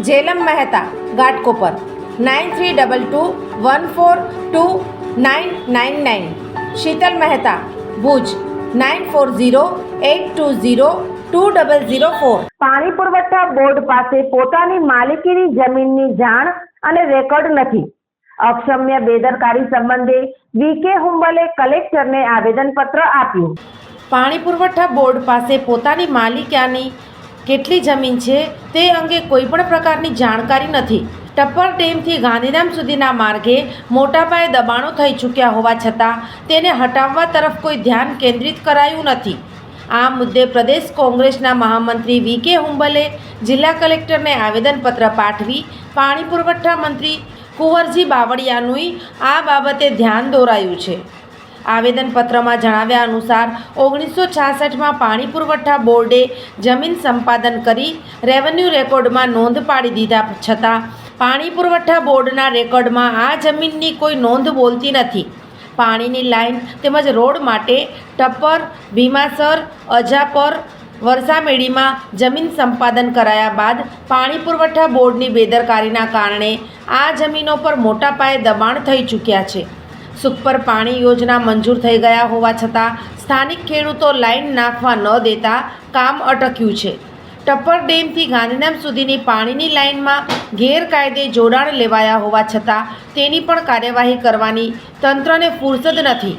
Jhelum Mehta Ghatkopar. Nine three double two one four two nine nine nine. Sheetal Mehta Bhuj. Nine four zero eight two zero two double zero four. પાણી પુરવઠા board પાસે પોતાની માલિકીની જમીનની જાણ અને record નથી. અક્ષમ્ય બેદરકારી સંબંધે વીકે હુંબલે કલેક્ટરને આવેદનપત્ર આપ્યું. પાણી પુરવઠા બોર્ડ પાસે પોતાની માલિકાની કેટલી જમીન છે તે અંગે કોઈ પણ પ્રકારની જાણકારી નથી. ટપ્પર ડેમથી ગાંધીધામ સુધીના માર્ગે મોટા પાયે દબાણો થઈ ચૂક્યા હોવા છતાં તેને હટાવવા તરફ કોઈ ધ્યાન કેન્દ્રિત કરાયું નથી. આ મુદ્દે પ્રદેશ કોંગ્રેસના મહામંત્રી વી કે હુંબલે જિલ્લા કલેક્ટરને આવેદનપત્ર પાઠવી પાણી પુરવઠા મંત્રી કુંવરજી બાવળિયાનું આ બાબતે ધ્યાન દોરાયું છે. આવેદનપત્રમાં જણાવ્યા અનુસાર ઓગણીસો છાસઠમાં પાણી પુરવઠા બોર્ડે જમીન સંપાદન કરી રેવન્યુ રેકોર્ડમાં નોંધ પાડી દીધા છતાં, પાણી પુરવઠા બોર્ડના રેકોર્ડમાં આ જમીનની કોઈ નોંધ બોલતી નથી. પાણીની લાઇન તેમજ રોડ માટે ટપ્પર, ભીમાસર, અજાપર, વરસામેડીમાં જમીન સંપાદન કરાયા બાદ પાણી પુરવઠા બોર્ડની બેદરકારીના કારણે આ જમીનો પર મોટા પાયે દબાણ થઈ ચૂક્યા છે. સુખપર પાણી યોજના મંજૂર થઈ ગયા હોવા છતાં સ્થાનિક ખેડૂતો લાઈન નાખવા ન દેતા કામ અટક્યું છે. ટપ્પર ડેમથી ગાંધીધામ સુધીની પાણીની લાઇનમાં ગેરકાયદે જોડાણ લેવાયા હોવા છતાં તેની પણ કાર્યવાહી કરવાની તંત્રને ફુરસદ નથી.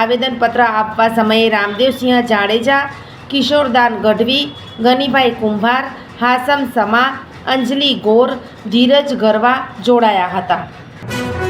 આવેદનપત્ર આપવા સમયે રામદેવસિંહ જાડેજા, કિશોરદાન ગઢવી, ગનીભાઈ કુંભાર, હાસમ સમા, અંજલિ ગોર, ધીરજ ગરવા જોડાયા હતા.